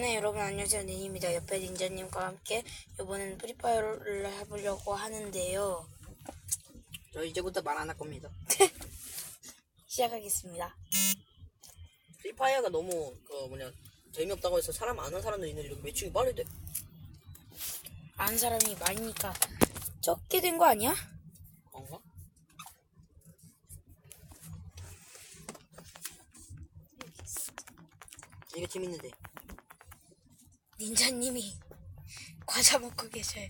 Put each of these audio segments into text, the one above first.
네, 여러분 안녕하세요. 닌입니다. 옆에 닌자님과 함께 이번에는 프리파이어를 해보려고 하는데요. 저 이제부터 말 안 할 겁니다. 시작하겠습니다. 프리파이어가 너무 그 뭐냐 재미없다고 해서 사람 아는 사람도 있는데 이렇게 매칭이 빨리 돼. 아는 사람이 많으니까 적게 된 거 아니야? 그런가? 이게 재밌는데. 닌자님이 과자 먹고 계셔요.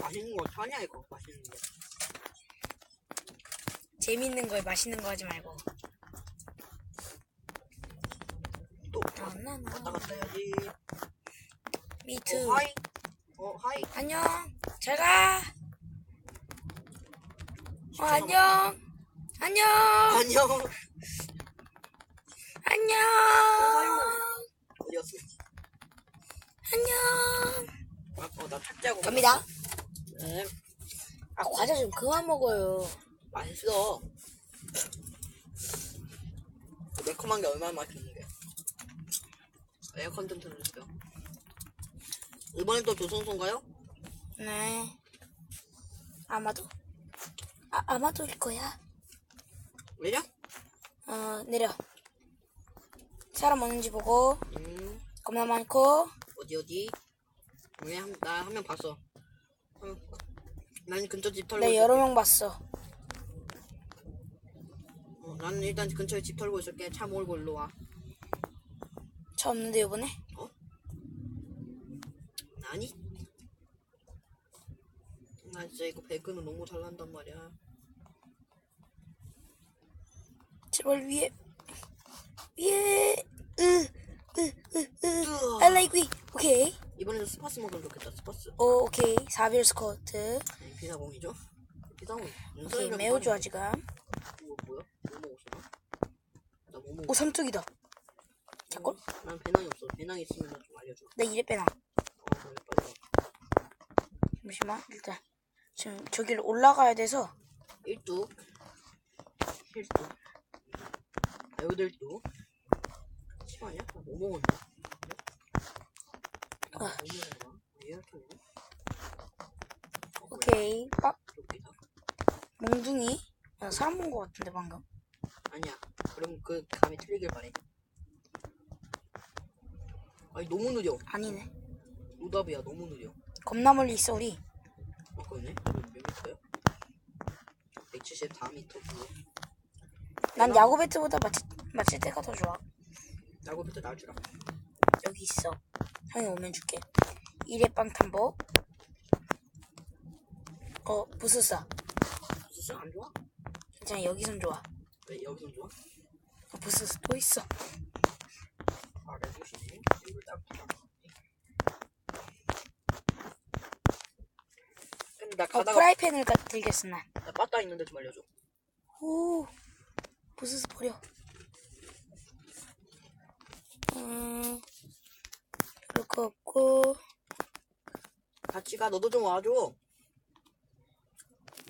맛있는 거 사냐 이거 맛있는 게. 재밌는 걸 맛있는 거 하지 말고. 또 나나나. 왔다 갔다 해야지. 미투. 어 하이. 어 하이. 안녕. 잘 가. 어, 안녕. 안녕. 안녕. 안녕. 어디였어? 안녕. 아, 어 나 탁자고. 갑니다. 네. 아, 과자 좀 그만 먹어요. 맛있어. 그 매콤한 게 얼마나 맛있는데. 에어컨 좀 틀어주세요. 이번엔 또 조선소인가요? 네. 아마도? 아, 아마도일 거야. 왜냐? 어, 내려. 사람 없는지 보고, 음, 겁나 많고, 어디, 어디? 왜, 한, 나한 명 봤어. 어, 난 근처 집 털고 내 있을게. 여러 명 봤어. 어, 나는 일단 근처에 집 털고 있을게. 차 몰고 일로 와. 차 없는데, 요번에? 아니? 나 진짜 이거 배그는 너무 잘난단 말이야. 제발 위에, 위에, 으, 으, 으, 으. 으아. I like we. 오케이. 이번에는 스파스 먹으면 좋겠다, 스파스. 오, 오케이. 4빌 스쿼트. 비사공이죠? 비사공. 오케이. 매우 좋아, 지금. 이거 뭐야? 뭐 먹었어? 나뭐 먹었어? 오, 삼뚝이다. 잠깐. 난 배낭이 없어. 배낭 있으면 좀 알려줘. 나 이래 빼놔. 어, 그래, 빨리 와. 잠시만. 일단. 지금 저기를 올라가야 돼서. 일뚝. 힐뚝. 여덟뚝. 시간이야? 나뭐 먹었냐? 아. 어? 오케이. 빡. 여기다. 몽둥이. 야, 사람 본 거 같은데, 방금. 아니야. 그럼 그 감이 틀리길 바래. 아니 너무 느려. 아니네. 노답이야 너무 느려. 겁나 멀리 있어, 우리. 아 그러네. 몇, 몇 미터야? 174미터고. 난 야구 배트보다 맞힐, 맞힐 때가 더 좋아. 나고부터 놔주라. 여기 있어. 형이 오면 줄게. 이레빵 탐복. 어, 부스싸. 진짜 안 좋아? 괜찮아, 여기선 좋아. 왜 여기서 좋아? 어, 부스스 또 있어. 말해주시네. 이걸 딱. 근데 나 어, 가다가 프라이팬을 가, 들겠어, 난. 나 빠따 있는데 좀 알려줘. 오, 부스스 버려. 음, 없고. 같이 가. 너도 좀 와줘.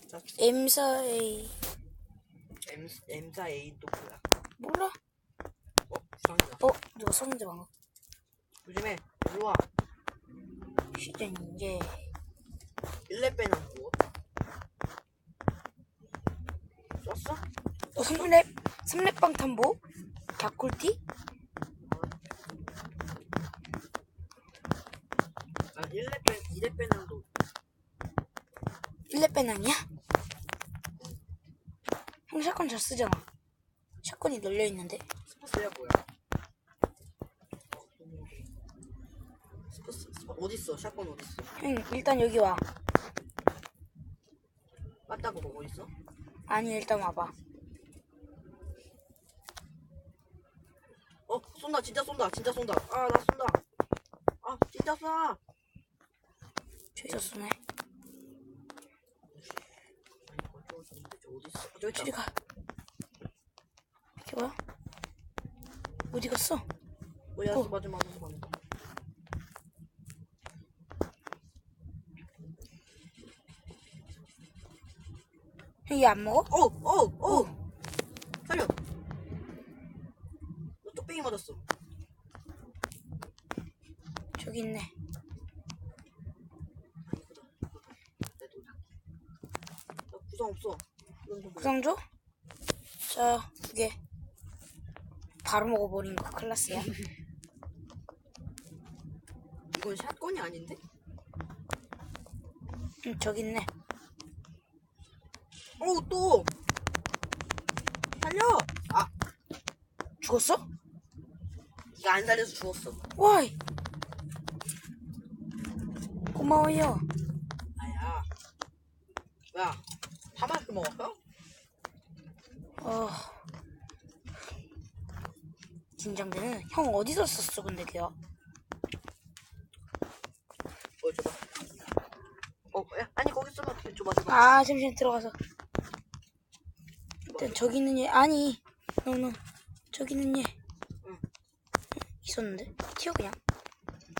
자, M4A. M M4A 또 뭐야? 몰라? 어 부상이다. 어, 누가 썼는데 방금. 조심해. 이리 와. 시즌 이제. 1렙 빼는 거. 썼어? 어, 3렙, 3렙빵 탐복. 닭꿀띠? 아 1렙 빼, 2렙 빼는 거. 1렙 배낭이야? 형 샷건 잘 쓰잖아. 샷건이 널려 있는데. 스파스야 뭐야? 스파스, 스파, 어딨어? 샷건 어딨어? 형, 일단 여기 와. 맞다고 보고 있어? 아니, 일단 와봐. 어 쏜다 진짜 쏜다 진짜 쏜다 아 나 쏜다 아 진짜 쏴 쏘네. 아니 건조가 쏘는데 어, 저기 저리 가. 이게 뭐야? 어디 갔어? 뭐야 어. 맞아 맞아 맞아 형, 얘안 먹어? 어 어 어 살려 너 뚝배기 맞았어 저기 있네. 내 돈. 나 구상 없어. 줘? 자, 두 개. 바로 먹어버린 거 클라스야. 이건 샷건이 아닌데? 응, 저기 있네. 어우 또 살려. 아 죽었어? 이가 안 살려서 죽었어. 와이! 고마워요. 아야. 야, 다 맛있게 먹었어? 어. 긴장되는. 형 어디서 썼어, 근데 걔야? 어, 줘봐. 어, 야, 아니 거기 쓰면 어떻게 줘봐, 줘봐. 아, 잠시만 들어가서. 일단 저기 있는 얘, 아니. 너너 저기 있는 얘. 응. 있었는데? 튀어, 그냥.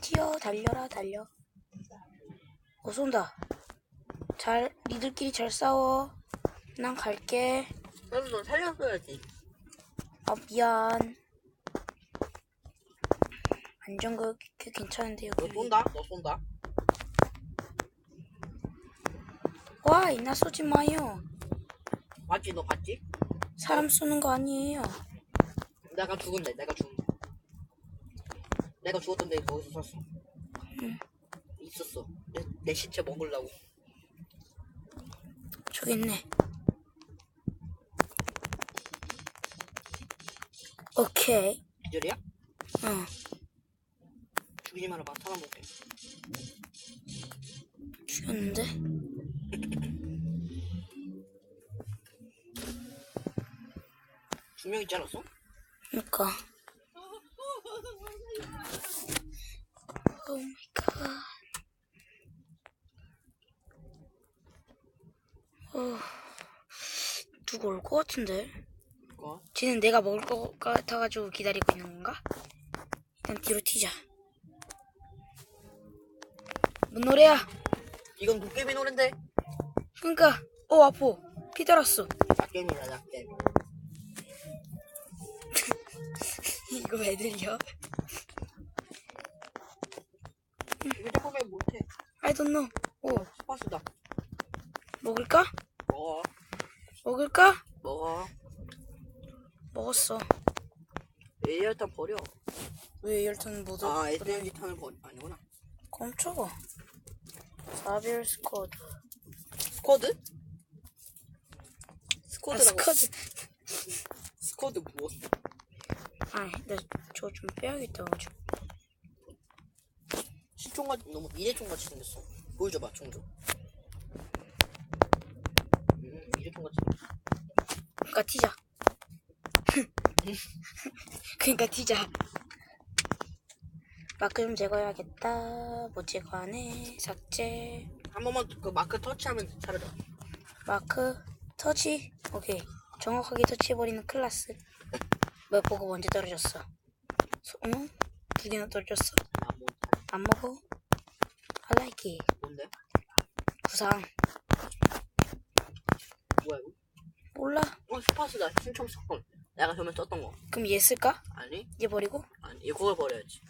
튀어, 달려라, 달려. 어, 쏜다. 잘, 니들끼리 잘 싸워. 난 갈게. 그래도 너 살렸어야지. 아, 미안. 안전그 꽤 괜찮은데, 너 여기. 쏜다, 너 쏜다. 와, 이나 쏘지 마요. 맞지, 너 봤지? 사람 쏘는 거 아니에요. 내가 죽은데, 내가 죽은데. 내가 죽었던데 거기서 섰어. 있었어. 내, 내 시체 먹으려고. 저기 있네. 오케이. 기절이야? 어. 죽이지 말아봐, 사람 먹게. 죽였는데? 두 명이 잘랐어? 그니까. 오 마이 갓. 어, 누구 올것 같은데? 그거. 쟤는 내가 먹을 것 같아가지고 기다리고 있는 건가? 일단 뒤로 튀자. 뭔 노래야? 이건 도깨비 노랜데? 그니까, 어, 아파. 피 달았어. 낙겜이다, 낙겜. 이거 왜 들려? 휴대폰에 못해. I don't know. 오, 스파스다. 먹을까? 먹어. 먹을까? 먹어. 먹었어. 에어탄 버려. 왜 열탄 못 아, 얻어? SMG 탄을 버려. 아니구나. 멈춰. 사비얼 스쿼드. 스쿼드? 아, 스쿼드라고. 스쿼드. 스쿼드 무엇? 아니, 나저 좀 빼야겠다, 가지고. 시총같이 너무 미래총같이 생겼어. 보여줘봐, 총 좀. 음, 미래총같이 생겼어. 그니까 튀자. 그니까 튀자. 마크 좀 제거해야겠다. 못 제거하네. 삭제. 한 번만 그 마크 터치하면 사라져. 마크 터치. 오케이. 정확하게 터치해버리는 클라스. 뭐 보고 언제 떨어졌어? 소, 응? 두 개나 떨어졌어? 안 먹어? It. 뭔데? 구상. 뭐야, 이거? 몰라. 어, 스파스다. 신청 사건. 내가 저번에 썼던 거. 그럼 얘 쓸까? 아니? 얘 버리고? 아니, 이걸 버려야지.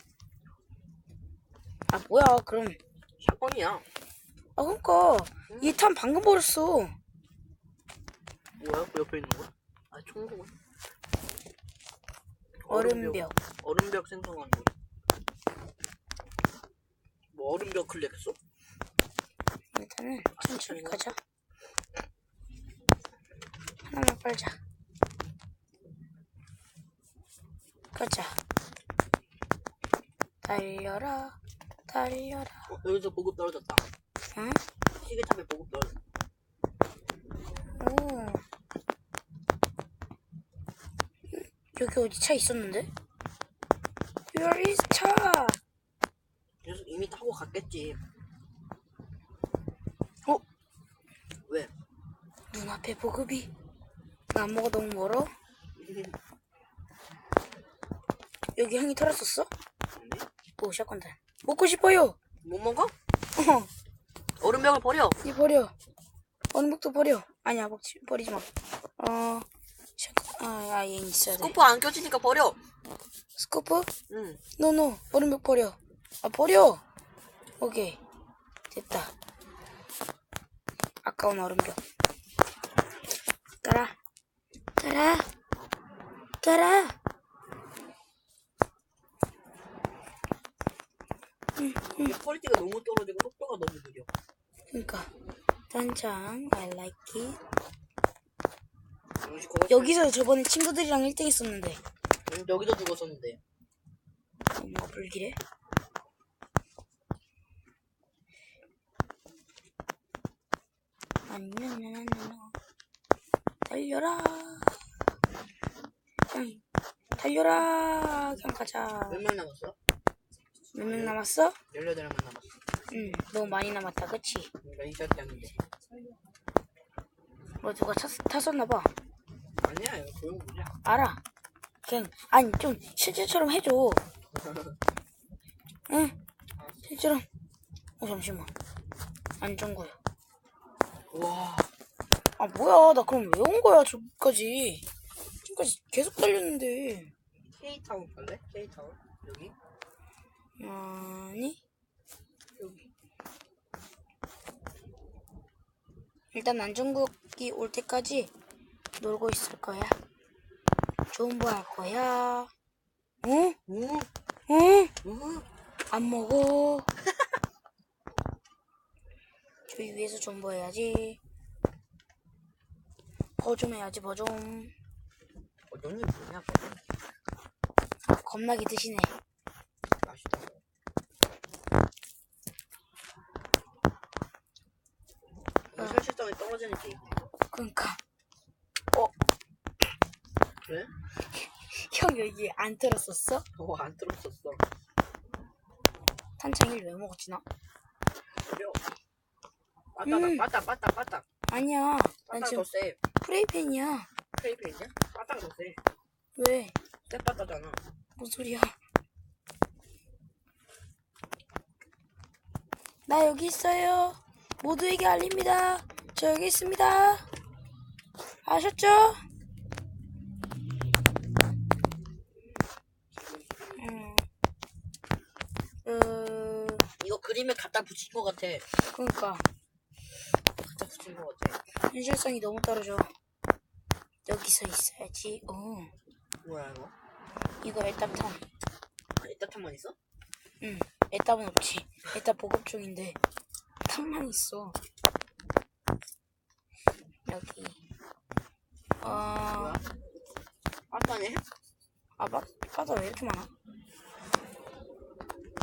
아 뭐야 그럼 샷건이야. 아 그니까 얘 탄 방금 버렸어 뭐야? 그 옆에 있는 거? 아, 총구가. 얼음벽 얼음벽 생성한 거. 뭐 얼음벽 클릭했어? 일단은 천천히 가자 하나만 빨자 가자 달려라 달려라 어, 여기서 보급 떨어졌다. 응? 시계탑에 보급 떨어졌다. 오 여기 어디 차 있었는데? Where is 차? 그래서 이미 타고 갔겠지. 어? 왜? 눈앞에 보급이 나무가 너무 멀어? 여기 형이 털었었어? 오 샷건다 먹고 싶어요 못 먹어? 어, 얼음벽을 버려. 이 버려 어느 목도 버려 아니야 먹지 버리지 마 어, 샷건 아얘 있어야 돼 스코프 안 껴지니까 버려. 스코프? 응. 노노 얼음벽 버려 아, 버려! 오케이. 됐다. 아까운 얼음벽. 깔아. 깔아. 깔아. 이게 퀄리티가 너무 떨어지고 속도가 너무 느려. 그니까. 단장, I like it. 여기서 저번에 친구들이랑 1등 했었는데. 음, 여기도 죽었었는데. 뭔가 불길해? 안나나나나 달려라 그냥 달려라 그냥 가자 몇 명 남았어? 몇 명 남았어? 18명 남았어. 응 너무 많이 남았다 그치? 그러니까 이샷 때문에. 뭐 누가 탔, 탔었나봐 아니야, 이거 조용구야. 알아 그냥 아니 좀 실제처럼 해줘 응 실제로 어 잠시만 안정구야 와, 아 뭐야 나 그럼 왜 온 거야 저기까지 지금까지 계속 달렸는데 K타운 갈래? K타운? 여기? 아니 여기. 일단 안정국이 올 때까지 놀고 있을 거야 존버할 거야 응? 우, 응? 우. 안 먹어 저기 위에서 존버 해야지 버좀 해야지 버좀 어, 너는 뭐냐? 겁나게 드시네 맛있다. 어, 현실성이 떨어지는 게임. 그러니까 그래? 형 여기 안 들었었어? 어, 안 들었었어. 탄창일 왜 먹었지 나? 그래. 빠따다, 음. 빠따. 아니야 난 지금 더 세. 프레이팬이야 크레이프 있냐? 빠따가 더 세. 왜? 세 빠따잖아. 뭔 소리야 나 여기 있어요 모두에게 알립니다 저 여기 있습니다 아셨죠? 음, 그, 이거 그림에 갖다 붙인 것 같아. 그니까 갖다 붙인 것 같아. 현실성이 너무 떨어져 여기서 있어야지 어 뭐야, 이거? 이거 애답탐 탐만 있어? 응, 애답은 없지. 애답 보급 중인데 탐만 있어. 여기. 아? 빠따네? 아, 바, 바다 왜 이렇게 많아?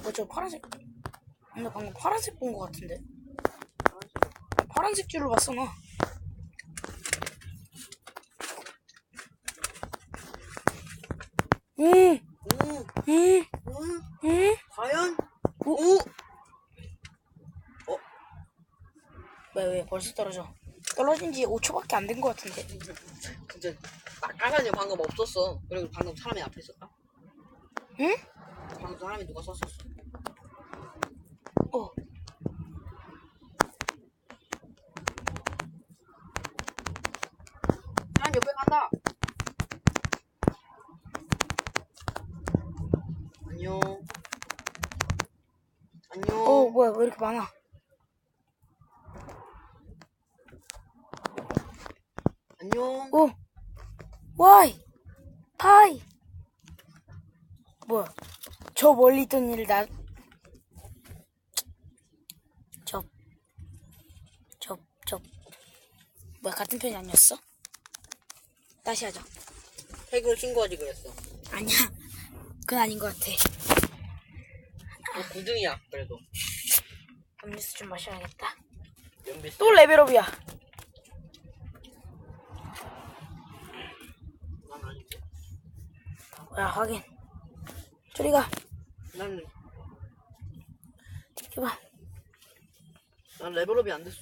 뭐저 파란색? 나 방금 파란색 본 거 같은데? 아, 파란색 줄을 봤어 나. 응, 오, 응, 오, 응. 과연? 오. 오! 왜, 왜 벌써 떨어져? 떨어진 지 5초밖에 안된거 같은데. 진짜 막가라니 방금 없었어. 그리고 방금 사람이 앞에 있었다. 응? 방금 사람이 누가 썼었어. 어. 사람 옆에 간다. 안녕. 안녕. 어, 뭐야, 왜 이렇게 많아? 안녕. 오! 와이! 파이! 뭐야? 저 멀리 있던 일을 나, 저, 저, 저, 뭐야, 같은 편이 아니었어? 다시 하자. 태그를 신고하지 그랬어. 아니야. 그건 아닌 것 같아. 너 9등이야, 그래도. 음료수 좀 마셔야겠다. 연비 또 레벨업이야. 난 아닌데. 뭐 야, 확인. 저리 가. 난, 해봐. 난 레벨업이 안 됐어.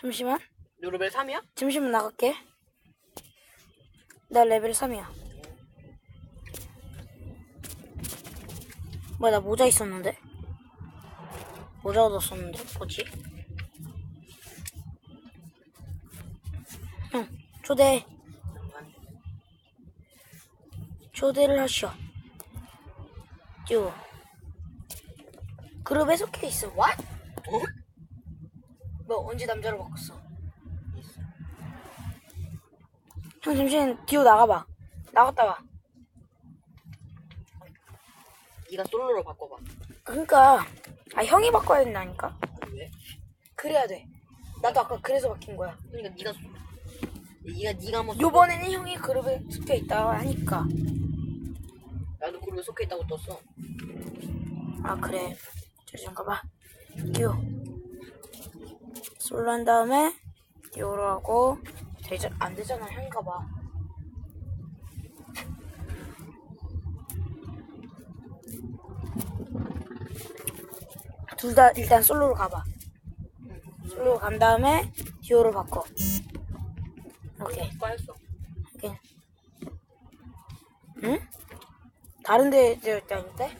잠시만. 너 레벨 3이야? 잠시만 나갈게. 나 레벨 3이야. 뭐야, 나 모자 있었는데? 모자 얻었었는데? 뭐지? 형, 초대. 초대를 하시오. 띄워. 그룹에 속해 있어. What? 어? 뭐 언제 남자로 바꿨어? 형 잠시만 뒤로 나가봐. 나갔다 와. 네가 솔로로 바꿔봐. 그러니까 아 형이 바꿔야 된다니까. 아니 왜? 그래야 돼. 나도 아까 그래서 바뀐 거야. 그러니까 네가 솔- 네가 네가 한번 요번에는 형이 그룹에 속해 있다 하니까. 그룹에 속해 있다고 떴어. 아 그래. 저리 좀 가봐. 듀오. 솔로 한 다음에 듀오로 하고 되자 안 되잖아 형이 가봐. 둘 다 일단 솔로로 가봐. 솔로로 간 다음에 듀오로 바꿔. 오케이. 빠였어. 오케이. 응? 다른 데 되었다는데?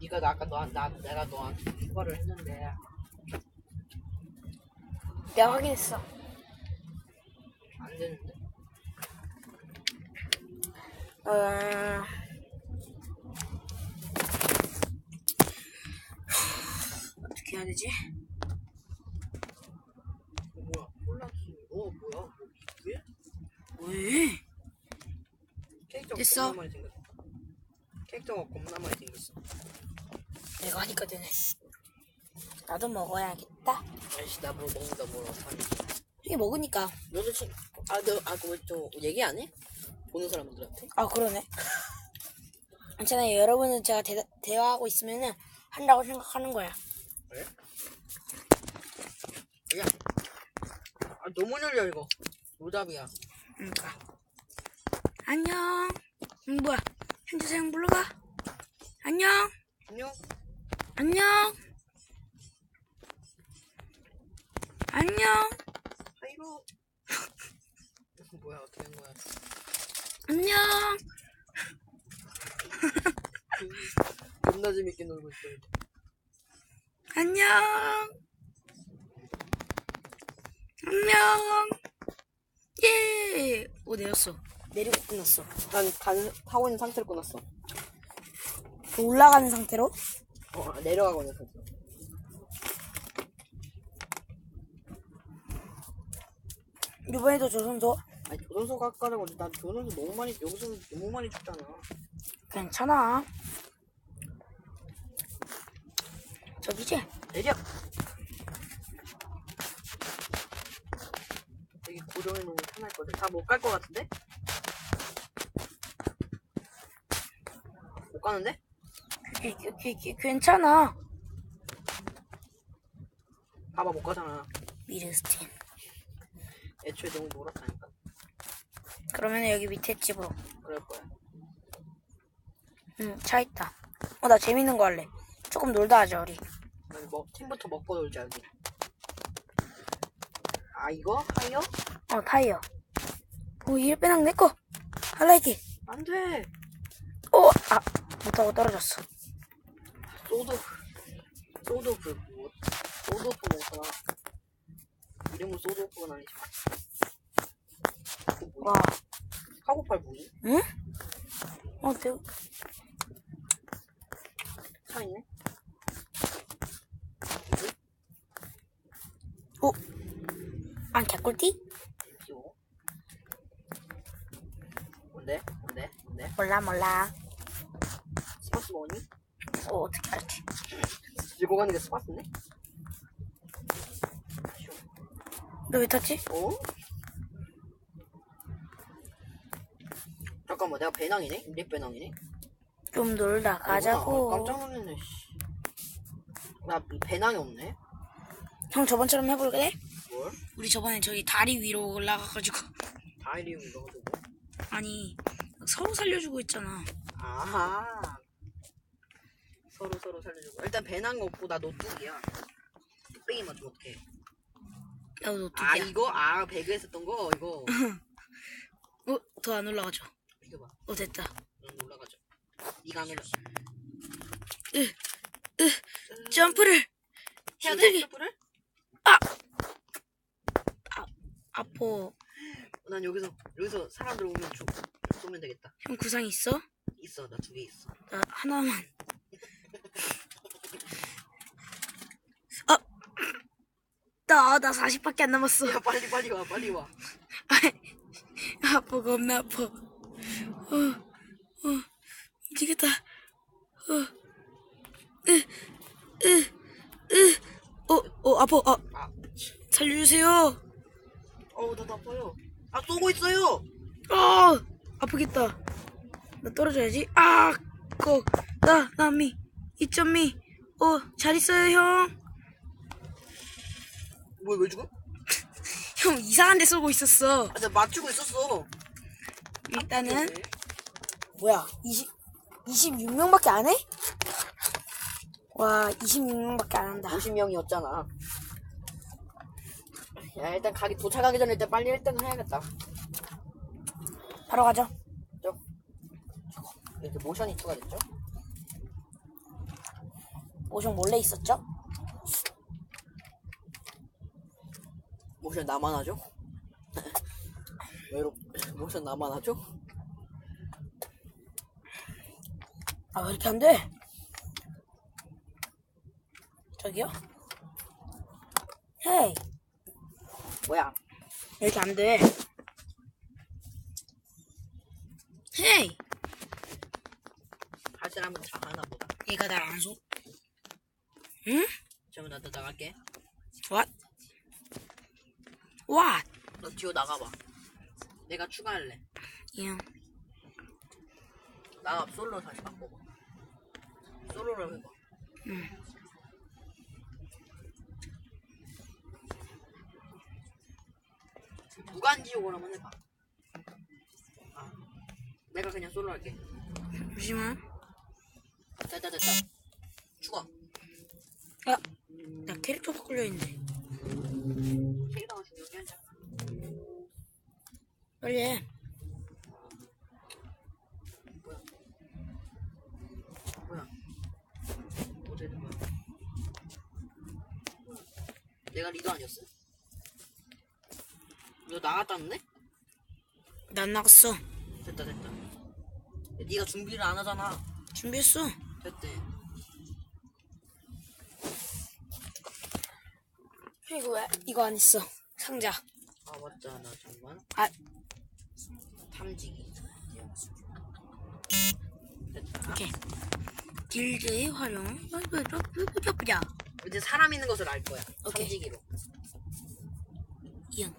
네가 나 아까 너한 나 내가 너한테 휴가를 했는데 내가 확인했어. 안 되는데. 어... 어떻게 해야 되지? 어, 뭐야? 콜라스. 어 뭐야? 왜? 왜? 캐릭터가 됐어? 생겼어. 캐릭터가 겁나 많이 생겼어. 내가 하니까 되네. 나도 먹어야겠다. 아이씨 나뭐 먹는다 뭐. 이게 먹으니까. 너도 지 아너아그저 얘기 안 해? 보는 사람들한테? 아 그러네. 괜찮아요. 여러분은 제가 대, 대화하고 있으면은 한다고 생각하는 거야. 그래? 야. 아 너무 ner려 이거. 노답이야. 그러니까. 안녕. 응, 뭐야? 현주생 불러가. 안녕. 안녕. 안녕. 안녕. 하이로. 뭐야 어떻게 된 거야? 안녕. 겁나 재밌게 놀고 있어. 안녕. 안녕. 예. 오 내렸어. 내리고 끝났어. 난 간, 타고 있는 상태로 끊었어. 올라가는 상태로. 어, 내려가고 있는 상태로. 이번에도 조선소. 아니, 조선소 가까라고 난 조선소 너무 많이, 여기서 너무 많이 춥잖아. 괜찮아. 저기지? 내려! 여기 고정해놓으면 편할 거든. 다 못 갈 것 같은데? 못 가는데? 귀, 귀, 귀, 귀, 괜찮아. 봐봐, 못 가잖아. 미르스틴. 애초에 너무 놀았다니까. 그러면 여기 밑에 집으로. 그럴 거야. 응, 차 있다. 어, 나 재밌는 거 할래. 조금 놀다 하자, 우리. 뭐, 팀부터 먹고 놀자, 여기. 아, 이거? 하이어? 어, 타이어. 오, 이 빼낭 내꺼. 할라이키. 안 돼! 못하고 떨어졌어. 소드 소드오프 뭐 소드오프 뭐구나 이름은 소드오프는 아니지만 그거 뭐야? 와, 카고팔 무기? 응? 어, 내, 차 있네? 오. 안 개꿀띠? 귀여워 뭔데? 뭔데? 뭔데? 몰라, 몰라. 스파스 뭐니? 어, 어떻게 알지? 들고 가는 게 스파스네? 너 왜 탔지? 어? 잠깐만 내가 배낭이네? 인립 배낭이네? 좀 놀다 가자고. 아, 깜짝 놀랐네 씨. 나 배낭이 없네? 형 저번처럼 해볼래? 뭘? 우리 저번에 저기 다리 위로 올라가가지고. 다이리움 넣어두고 아니, 서로 살려주고 있잖아. 아하 서로 서로 살려주고 일단 배낭 없고 나 노트북이야 뚝배기 맞추면 어떡해 나도 노트북이야. 아 이거? 아 배그에 썼던 거 이거 어, 더 안 올라가죠. 이거 봐 어, 됐다. 응, 올라가죠 니가 안 올라 점프를 해야 돼? 힘들게. 점프를? 아포. 난 여기서 여기서 사람들 오면 주, 쏘면 되겠다 형 구상 있어? 있어 나 두 개 있어 나 하나만. 나, 나 40밖에 안 남았어. 야 빨리 빨리 와 빨리 와. 아파, 겁나 아파. 어, 어, 미치겠다. 어, 으, 으, 으, 어, 어, 아파, 아, 아, 살려주세요. 어우 나 나빠요. 아 쏘고 있어요. 아, 아프겠다. 나 떨어져야지. 아, 거, 나, 나 미, 이점 미. 어, 잘 있어요, 형. 뭐야 왜 죽어? 형, 이상한 데 쏘고 있었어. 아, 나 맞추고 있었어. 일단은, 뭐야, 20, 26명밖에 안 해? 와, 26명밖에 안 한다. 50명이었잖아. 야 일단 가기 도착하기 전에 일단 빨리 1등 해야겠다. 바로 가죠. 저 이렇게 모션이 추가됐죠? 모션 몰래 있었죠? 모션 나만 하죠? 외로 모션 나만 하죠? 아, 왜 이렇게 안 돼? 저기요? 헤이, 뭐야? 왜 이렇게 안 돼? 헤이, 할 사람은 다 하나 보다. 얘가 날안 쏘? 응? 그러면 나도 나갈게. What? What? 너 뒤로 나가봐. 내가 추가할래. 형, 나 솔로 다시 바꿔봐. 솔로로 해봐. 응. 무간지옥을 한번 해봐. 아, 내가 그냥 솔로 할게. 잠시만. 됐다 됐다. 죽어. 아, 나 캐릭터 바꾸려 했는데. 캐릭터가 중요하게 하자. 빨리 해. 뭐야? 뭐야? 뭐 되는 거야? 내가 리더 아니었어? 너 나갔다는데? 난 나갔어. 됐다 됐다. 야, 네가 준비를 안 하잖아. 준비했어. 됐대. 이거 왜? 이거 안 했어. 상자. 아 맞잖아 잠만. 아, 탐지기. 됐다. 오케이. 길드의 활용. 보자. 이제 사람 있는 것을 알 거야. 오케이. 탐지기로. 이형.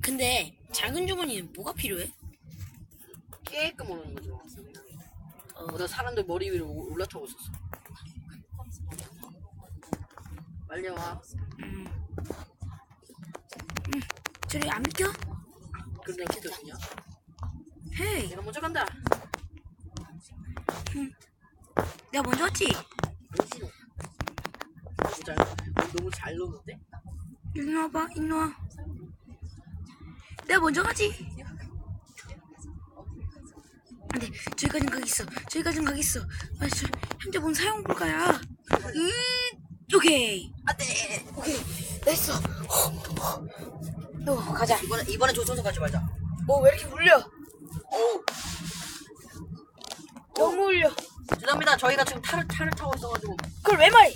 근데 작은 주머니는 뭐가 필요해? 깨끔 오르는 거죠. 어, 나 사람들 머리 위로 오- 올라타고 있었어. 빨리 와. 음. 음. 저리 안? 그럼 내가 키도 주냐? 헤이. 내가 먼저 간다. 내가 먼저 왔지? 너무 잘, 너무 잘 노는데? 일로 와봐. 일로 와. 내가 먼저 가지. 안돼. 저기까진 가기 있어. 저기까진 가기 있어. 아, 저 현재 뭔 사용 불가야. 음. 오케이. 안돼. 오케이. 됐어. 너 가자. 이번에 이번에 조선소 가지 말자. 어왜 이렇게 울려? 어우. 너무 울려. 죄송합니다. 저희가 지금 차를 차를 타고 있어가지고. 그걸 왜 말해?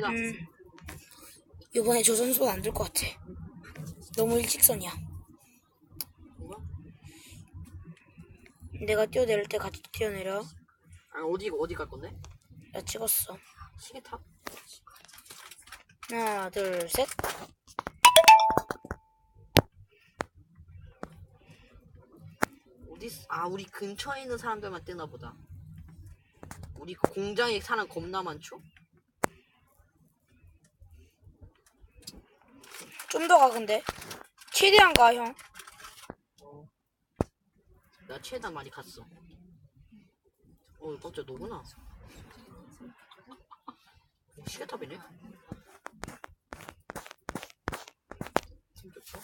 죄송합니다. 음. 이번에 조선소 안될 것 같아. 너무 일직선이야. 뭐가? 내가 뛰어내릴 때 같이 뛰어내려. 아 어디 어디 갈 건데? 나 찍었어. 시계탑? 하나, 둘, 셋. 어디? 있- 아 우리 근처에 있는 사람들만 뜨나 보다. 우리 그 공장에 사람 겁나 많죠? 좀 더 가 근데. 최대한 가 형. 나 최대한 많이 갔어. 어, 깜짝 너구나. 시계탑이네. 참 좋죠.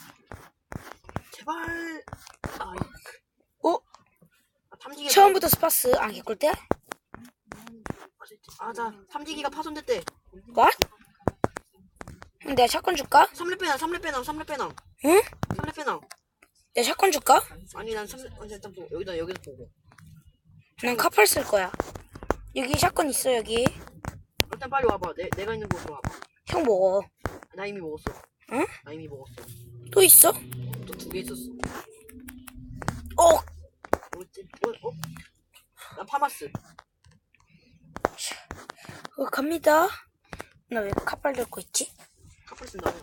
제발. 아, 어? 아, 탐지기가 처음부터 스파스 안 개꿀 때? 아, 자, 탐지기가 파손됐대. What? 형 내가 샷건 줄까? 3렙 빼놔, 3렙 빼놔, 3렙 빼놔. 응? 3렙 빼놔. 내가 샷건 줄까? 아니, 난 3렙, 어, 일단 보고, 여기다, 여기서 보고. 난 카팔 쓸 거야. 여기 샷건 있어 여기. 일단 빨리 와봐. 내, 내가 있는 곳으로 와봐. 형 먹어. 나 이미 먹었어. 응? 나 이미 먹었어. 또 있어? 또 두 개 있었어. 어. 뭐지? 어? 어? 나 파마스. 어 갑니다. 나 왜 카팔 들고 있지? 카풀 쓴다고.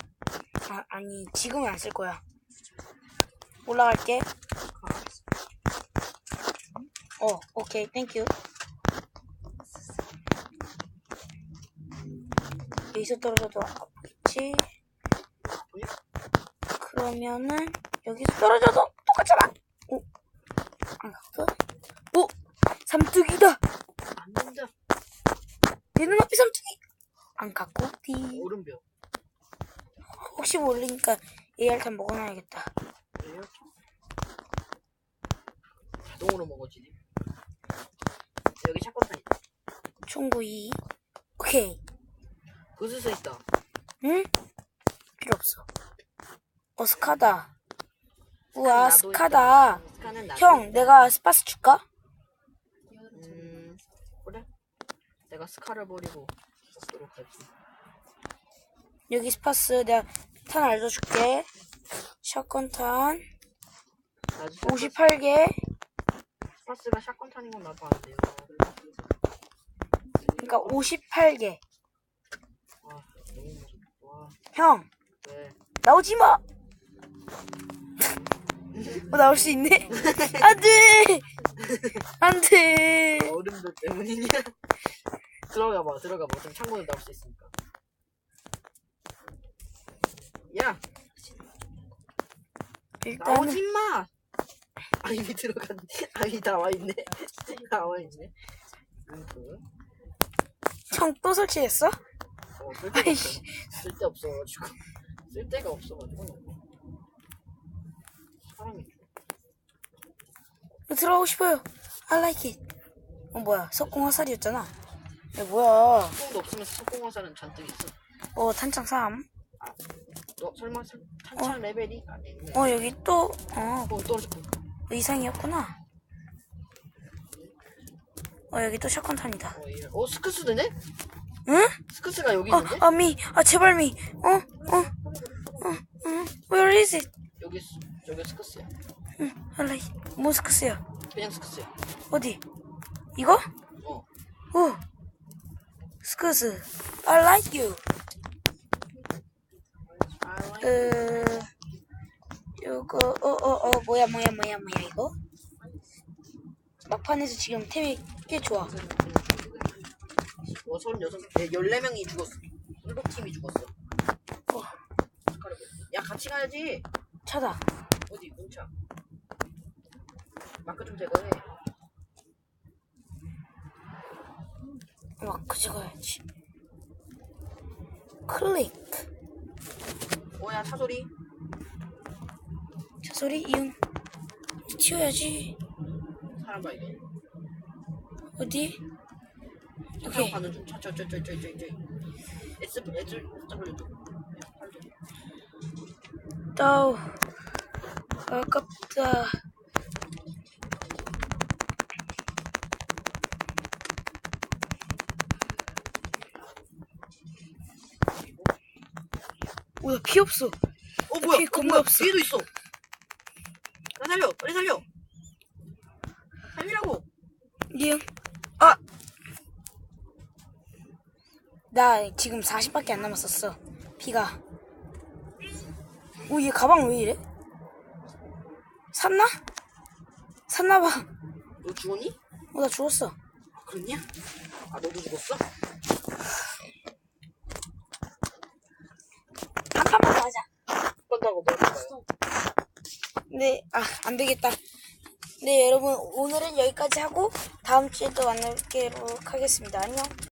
아 아니 지금은 안 쓸 거야. 올라갈게. 어 오케이 땡큐. 여기서 떨어져도 아프겠지? 그러면은 여기서 떨어져도 똑같잖아. 오, 안 갔어? 오, 삼뚝이다. 안 된다. 내 눈앞에 삼뚝이. 안 디. 얼음벽. 혹시 모르니까 AR탄 먹어놔야겠다. 자동으로 먹어지네. 여기 샷건탄 있다. 총구 2. 오케이. 그스스 있다. 응? 필요 없어. 어, 스카다. 우와, 나도 스카다. 있다. 스카는 나도 형, 있다. 내가 스파스 줄까? 음, 그래? 내가 스카를 버리고 쓰도록 하지. 여기 스파스 내가 탄 알려줄게. 샷건 탄. 나도 58개. 스파스가 샷건탄인 건 나도 안 돼요. 그러니까 58개. 와, 너무 무섭다. 와, 형, 왜? 나오지 마! 어, 나올 수 있네? 안 돼! 안 돼! 얼음벽 때문이냐? 들어가 봐, 들어가 봐. 좀 창문에 나올 수 있으니까. 야, 일단은, 나오지 마! 아, 이미 들어갔네. 아, 이미 나와 있네. 나와 있네. 음, 그, 형또 설치했어? 어, 쓸데가. 아이씨. 쓸데 없어가지고. 쓸데가 없어가지고. 사람이 들어가고 싶어요. I like it. 어, 뭐야. 석공 화살이었잖아. 야, 뭐야. 소금도 없으면 석공화살은 잔뜩 있어. 어, 탄창 3. 너 설마 설- 탄창 레벨이 안. 어, 여기 또, 어, 어, 떨어졌고. 의상이었구나. 어, 여기 또 샷건 탄이다. 어, 예. 어, 스크스 되네? 응? 스크스가 여기 어, 있는데? 아, 미. 아, 제발 미. 어, 어, 어, 어. Where is it? 여기, 스- 여기 스크스야. 응, I like it. 뭐 스크스야? 그냥 스크스야. 어디? 이거? 어. 오. 스크스. I like you. 그, 요거, 어, 어, 어, 뭐야, 뭐야, 뭐야, 뭐야, 이거? 막판에서 지금 템이 꽤 좋아. 어, 36, 네, 14명이 죽었어. 7팀이 죽었어. 어, 야, 같이 가야지. 차다. 어디, 문차. 마크 좀 제거해. 막 그저가야지. 클릭. 어, 야, 차소리. 자, 소리 이응. 치워야지. 사람 발견. 어디? 차량 오케이. 가는 중. 차, 저, 저, 저, 저, 저, 저. S, S, W. 따우. 아깝다. 오, 나피 없어. 어, 뭐야? 피 어, 겁나 뭐야? 없어. 뒤에도 있어. 나 살려. 빨리 살려. 살리라고. 이응. 아! 나 지금 40밖에 안 남았었어. 피가. 오, 얘 가방 왜 이래? 샀나? 샀나봐. 너 죽었니? 어, 나 죽었어. 아, 그랬냐? 아, 너도 죽었어? 한 판만 더 하자. 뻔다고 뭐할까요? 네, 아, 안 되겠다. 네, 여러분, 오늘은 여기까지 하고, 다음 주에 또 만나뵙도록 하겠습니다. 안녕.